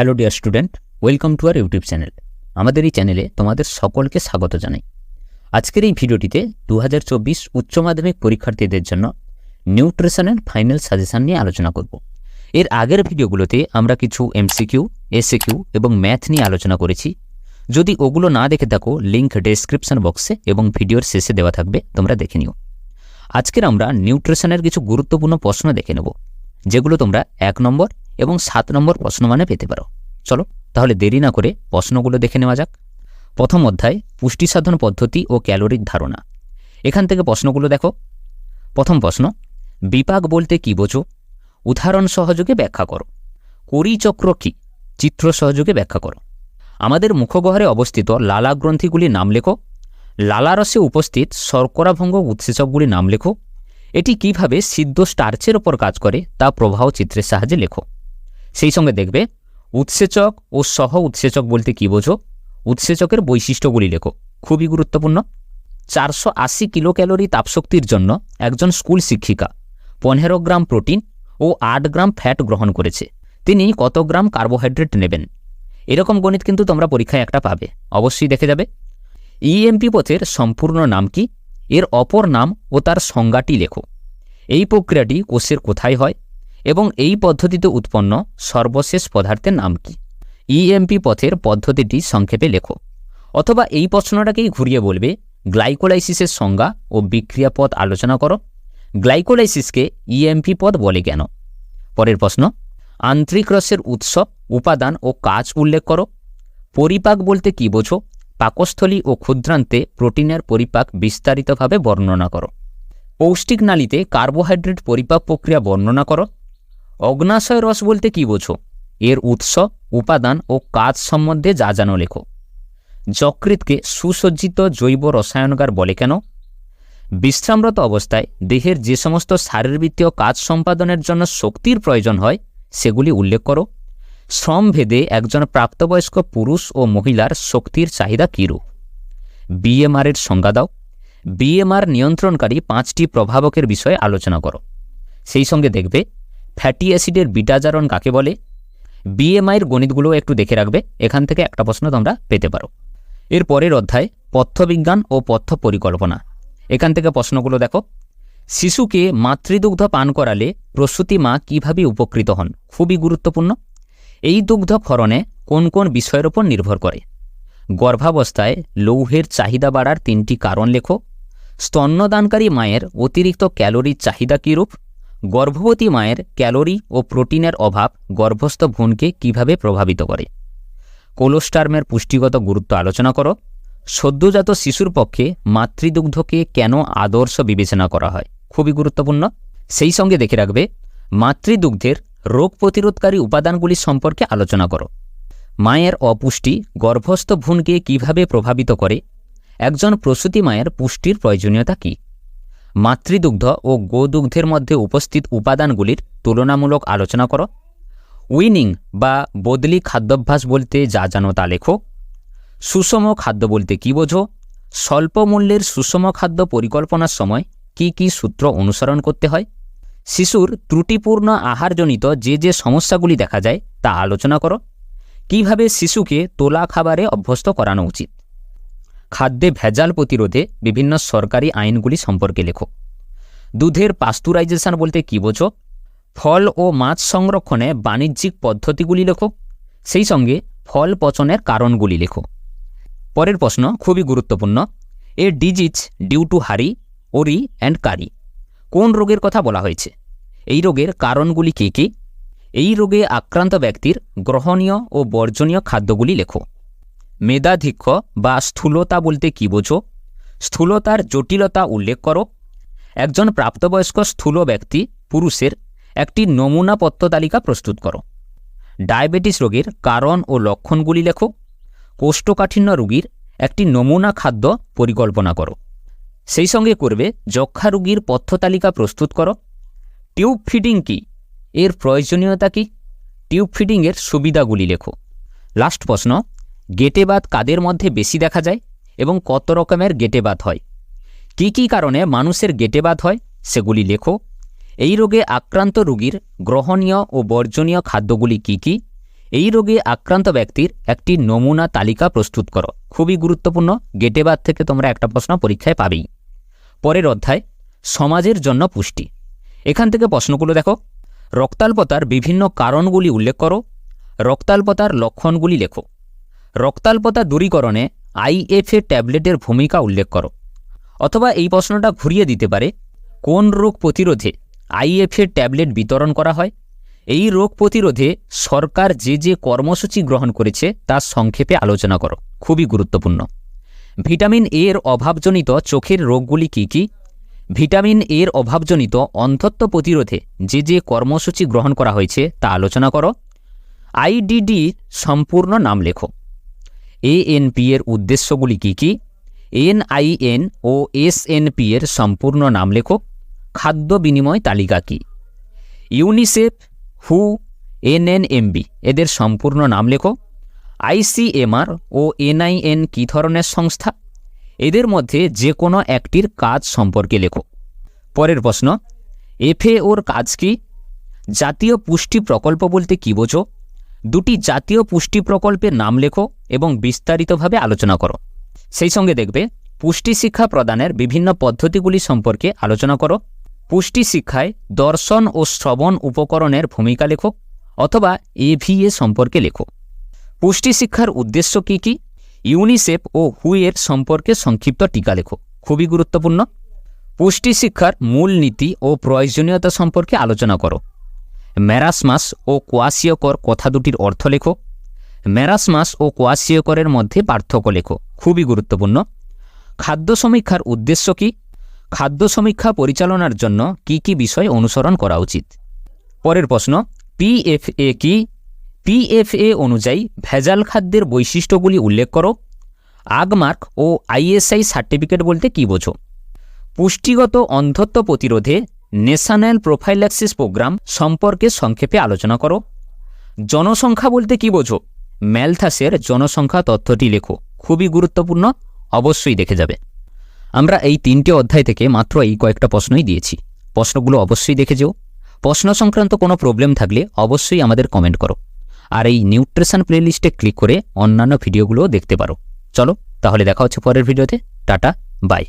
Hello dear student, welcome to our YouTube channel. আমাদের এই চ্যানেলে তোমাদের সকলকে স্বাগত জানাই। আজকের এই ভিডিওটিতে দু হাজার চব্বিশ উচ্চ মাধ্যমিক পরীক্ষার্থীদের জন্য নিউট্রিশনের ফাইনাল সাজেশন নিয়ে আলোচনা করব। এর আগের ভিডিওগুলোতে আমরা কিছু এমসিকিউ এসএকিউ এবং ম্যাথ নিয়ে আলোচনা করেছি। যদি ওগুলো না দেখে থাকো লিঙ্ক ডেসক্রিপশন বক্সে এবং ভিডিওর শেষে দেওয়া থাকবে, তোমরা দেখে নিও। আজকের আমরা নিউট্রিশনের কিছু গুরুত্বপূর্ণ প্রশ্ন দেখে নেব, যেগুলো তোমরা এক নম্বর এবং সাত নম্বর প্রশ্ন মানে পেতে পারো। চলো, তাহলে দেরি না করে প্রশ্নগুলো দেখে নেওয়া যাক। প্রথম অধ্যায়, পুষ্টি সাধন পদ্ধতি ও ক্যালোরির ধারণা। এখান থেকে প্রশ্নগুলো দেখো। প্রথম প্রশ্ন, বিপাক বলতে কি বোঝো? উদাহরণ সহযোগে ব্যাখ্যা করো। করিচক্র কি? চিত্র সহযোগে ব্যাখ্যা করো। আমাদের মুখগহরে অবস্থিত লালা গ্রন্থিগুলির নাম লেখো। লালারসে উপস্থিত শর্করাভঙ্গ উৎসেচকগুলির নাম লেখো। এটি কীভাবে সিদ্ধ স্টার্চের ওপর কাজ করে তা প্রবাহ চিত্রের সাহায্যে লেখো। সেই সঙ্গে দেখবে, উৎসেচক ও সহ উৎসেচক বলতে কি বোঝো? উৎসেচকের বৈশিষ্ট্যগুলি লেখো। খুবই গুরুত্বপূর্ণ। চারশো আশি কিলো ক্যালোরি তাপশক্তির জন্য একজন স্কুল শিক্ষিকা পনেরো গ্রাম প্রোটিন ও আট গ্রাম ফ্যাট গ্রহণ করেছে। তিনি কত গ্রাম কার্বোহাইড্রেট নেবেন? এরকম গণিত কিন্তু তোমরা পরীক্ষায় একটা পাবে। অবশ্যই দেখে যাবে। ইএমপি পথের সম্পূর্ণ নাম কি? এর অপর নাম ও তার সংজ্ঞাটি লেখো। এই প্রক্রিয়াটি কোষের কোথায় হয়? এবং এই পদ্ধতিতে উৎপন্ন সর্বশেষ পদার্থের নাম কি? ইএমপি পথের পদ্ধতিটি সংক্ষেপে লেখো। অথবা এই প্রশ্নটাকেই ঘুরিয়ে বলবে, গ্লাইকোলাইসিসের সংজ্ঞা ও বিক্রিয়া পথ আলোচনা করো। গ্লাইকোলাইসিসকে ইএমপি পথ বলে কেন? পরের প্রশ্ন, আন্তরিক রসের উৎস, উপাদান ও কাজ উল্লেখ করো। পরিপাক বলতে কি বোঝো? পাকস্থলী ও ক্ষুদ্রান্তে প্রোটিনের পরিপাক বিস্তারিতভাবে বর্ণনা করো। পৌষ্টিক নালীতে কার্বোহাইড্রেট পরিপাক প্রক্রিয়া বর্ণনা করো। অগ্নাশয় রস বলতে কি বোঝো? এর উৎস, উপাদান ও কাজ সম্বন্ধে যা জানো লেখো। যকৃতকে সুসজ্জিত জৈব রসায়নগার বলে কেন? বিশ্রামরত অবস্থায় দেহের যে সমস্ত শারীরবৃত্তীয় কাজ সম্পাদনের জন্য শক্তির প্রয়োজন হয়, সেগুলি উল্লেখ করো। শ্রমভেদে একজন প্রাপ্তবয়স্ক পুরুষ ও মহিলার শক্তির চাহিদা কীরূপ? বিএমআরের সংজ্ঞা দাও। বিএমআর নিয়ন্ত্রণকারী পাঁচটি প্রভাবকের বিষয়ে আলোচনা করো। সেই সঙ্গে দেখবে ফ্যাটি অ্যাসিডের বিটাজারণ কাকে বলে? বিএমআইয়ের গণিতগুলো একটু দেখে রাখবে, এখান থেকে একটা প্রশ্ন তোমরা পেতে পারো। এর পরের অধ্যায়, পথ্যবিজ্ঞান ও পথ্য পরিকল্পনা। এখান থেকে প্রশ্নগুলো দেখো। শিশুকে মাতৃদুগ্ধ পান করালে প্রসূতি মা কীভাবে উপকৃত হন? খুবই গুরুত্বপূর্ণ। এই দুগ্ধ ক্ষরণে কোন কোন বিষয়ের ওপর নির্ভর করে? গর্ভাবস্থায় লৌহের চাহিদা বাড়ার তিনটি কারণ লেখো। স্তন্যদানকারী মায়ের অতিরিক্ত ক্যালোরির চাহিদা কীরূপ? গর্ভবতী মায়ের ক্যালোরি ও প্রোটিনের অভাব গর্ভস্থ ভ্রূণকে কীভাবে প্রভাবিত করে? কোলোস্টার্মের পুষ্টিগত গুরুত্ব আলোচনা করো। সদ্যজাত শিশুর পক্ষে মাতৃদুগ্ধকে কেন আদর্শ বিবেচনা করা হয়? খুবই গুরুত্বপূর্ণ। সেই সঙ্গে দেখে রাখবে, মাতৃদুগ্ধের রোগ প্রতিরোধকারী উপাদানগুলি সম্পর্কে আলোচনা করো। মায়ের অপুষ্টি গর্ভস্থ ভ্রূণকে কীভাবে প্রভাবিত করে? একজন প্রসূতি মায়ের পুষ্টির প্রয়োজনীয়তা কী? মাতৃদুগ্ধ ও গোদুগ্ধের মধ্যে উপস্থিত উপাদানগুলির তুলনামূলক আলোচনা করো। উইনিং বা বদলি খাদ্যাভ্যাস বলতে যা জানো তা লেখো। সুষম খাদ্য বলতে কী বোঝো? স্বল্প মূল্যের সুষম খাদ্য পরিকল্পনার সময় কি কি সূত্র অনুসরণ করতে হয়? শিশুর ত্রুটিপূর্ণ আহারজনিত যে যে সমস্যাগুলি দেখা যায় তা আলোচনা করো। কীভাবে শিশুকে তোলা খাবারে অভ্যস্ত করানো উচিত? খাদ্যে ভেজাল প্রতিরোধে বিভিন্ন সরকারি আইনগুলি সম্পর্কে লেখো। দুধের পাস্তুরাইজেশন বলতে কী বোঝো? ফল ও মাছ সংরক্ষণে বাণিজ্যিক পদ্ধতিগুলি লেখো, সেই সঙ্গে ফল পচনের কারণগুলি লেখো। পরের প্রশ্ন খুবই গুরুত্বপূর্ণ, এ ডিজিজ ডিউ টু হারি ওরি অ্যান্ড কারি কোন রোগের কথা বলা হয়েছে? এই রোগের কারণগুলি কী কী? এই রোগে আক্রান্ত ব্যক্তির গ্রহণীয় ও বর্জনীয় খাদ্যগুলি লেখো। মেধাধিক্ষ বা স্থূলতা বলতে কি বোঝো? স্থূলতার জটিলতা উল্লেখ করো। একজন প্রাপ্তবয়স্ক স্থূল ব্যক্তি, পুরুষের, একটি নমুনা পত্র তালিকা প্রস্তুত করো। ডায়াবেটিস রোগের কারণ ও লক্ষণগুলি লেখো। কোষ্ঠকাঠিন্য রোগীর একটি নমুনা খাদ্য পরিকল্পনা করো। সেই সঙ্গে করবে যক্ষা রোগীর পথ্য তালিকা প্রস্তুত করো। টিউব ফিডিং কি? এর প্রয়োজনীয়তা কি? টিউব ফিডিংয়ের সুবিধাগুলি লেখো। লাস্ট প্রশ্ন গেটেবাত কাদের মধ্যে বেশি দেখা যায় এবং কত রকমের গেটেবাত হয়? কি কি কারণে মানুষের গেটেবাত হয় সেগুলি লেখো। এই রোগে আক্রান্ত রোগীর গ্রহণীয় ও বর্জনীয় খাদ্যগুলি কি কি? এই রোগে আক্রান্ত ব্যক্তির একটি নমুনা তালিকা প্রস্তুত করো। খুবই গুরুত্বপূর্ণ গেটে বাদ থেকে তোমরা একটা প্রশ্ন পরীক্ষায় পাবেই। পরের অধ্যায়, সমাজের জন্য পুষ্টি। এখান থেকে প্রশ্নগুলো দেখো। রক্তাল্পতার বিভিন্ন কারণগুলি উল্লেখ করো। রক্তাল্পতার লক্ষণগুলি লেখো। রক্তাল্পতা দূরীকরণে আইএফএ ট্যাবলেটের ভূমিকা উল্লেখ করো। অথবা এই প্রশ্নটা ঘুরিয়ে দিতে পারে, কোন রোগ প্রতিরোধে আইএফএ ট্যাবলেট বিতরণ করা হয়? এই রোগ প্রতিরোধে সরকার যে যে কর্মসূচি গ্রহণ করেছে তার সংক্ষেপে আলোচনা করো, খুবই গুরুত্বপূর্ণ। ভিটামিন এর অভাবজনিত চোখের রোগগুলি কী কী? ভিটামিন এর অভাবজনিত অন্ধত্ব প্রতিরোধে যে যে কর্মসূচি গ্রহণ করা হয়েছে তা আলোচনা করো। আইডিডি সম্পূর্ণ নাম লেখো। এএনপি এর উদ্দেশ্যগুলি কী কী? এনআইএন ও এসএনপি এর সম্পূর্ণ নাম লেখো। খাদ্য বিনিময় তালিকা কী? ইউনিসেফ হু এনএনএমবি এদের সম্পূর্ণ নাম লেখো। আইসিএমআর ও এনআইএন কী ধরনের সংস্থা? এদের মধ্যে যে কোনো একটির কাজ সম্পর্কে লেখো। পরের প্রশ্ন এফএওর কাজ কি? জাতীয় পুষ্টি প্রকল্প বলতে কী বোঝো? দুটি জাতীয় পুষ্টি প্রকল্পের নাম লেখো এবং বিস্তারিতভাবে আলোচনা করো। সেই সঙ্গে দেখবে, পুষ্টি শিক্ষা প্রদানের বিভিন্ন পদ্ধতিগুলি সম্পর্কে আলোচনা করো। পুষ্টি শিক্ষায় দর্শন ও শ্রবণ উপকরণের ভূমিকা লেখো অথবা এভিএ সম্পর্কে লেখো। পুষ্টি শিক্ষার উদ্দেশ্য কী কী? ইউনিসেফ ও হুয়ের সম্পর্কে সংক্ষিপ্ত টিকা লেখো, খুবই গুরুত্বপূর্ণ। পুষ্টি শিক্ষার মূল নীতি ও প্রয়োজনীয়তা সম্পর্কে আলোচনা করো। ম্যারাসমাস ও কোয়াশিয়কর কথা দুটির অর্থ লেখো। ম্যারাসমাস ও কোয়াশিয়করের মধ্যে পার্থক্য লেখো। খুবই গুরুত্বপূর্ণ। খাদ্য সমীক্ষার উদ্দেশ্য কি? খাদ্য সমীক্ষা পরিচালনার জন্য কি কি বিষয় অনুসরণ করা উচিত? পরের প্রশ্ন পিএফএ কি? পিএফএ অনুযায়ী ভেজাল খাদ্যের বৈশিষ্ট্যগুলি উল্লেখ করো। আগমার্ক ও আইএসআই সার্টিফিকেট বলতে কী বোঝো? পুষ্টিগত অন্ধত্ব প্রতিরোধে ন্যাশনাল প্রোফাইল্যাক্সিস প্রোগ্রাম সম্পর্কে সংক্ষেপে আলোচনা করো। জনসংখ্যা বলতে কি বোঝো? ম্যালথাসের জনসংখ্যা তথ্যটি লেখো। খুবই গুরুত্বপূর্ণ, অবশ্যই দেখে যাবে। আমরা এই তিনটে অধ্যায় থেকে মাত্র এই কয়েকটা প্রশ্নই দিয়েছি। প্রশ্নগুলো অবশ্যই দেখে যেও। প্রশ্ন সংক্রান্ত কোনো প্রবলেম থাকলে অবশ্যই আমাদের কমেন্ট করো। আর এই নিউট্রিশন প্লেলিস্টে ক্লিক করে অন্যান্য ভিডিওগুলোও দেখতে পারো। চলো, তাহলে দেখা হচ্ছে পরের ভিডিওতে। Tata, bye.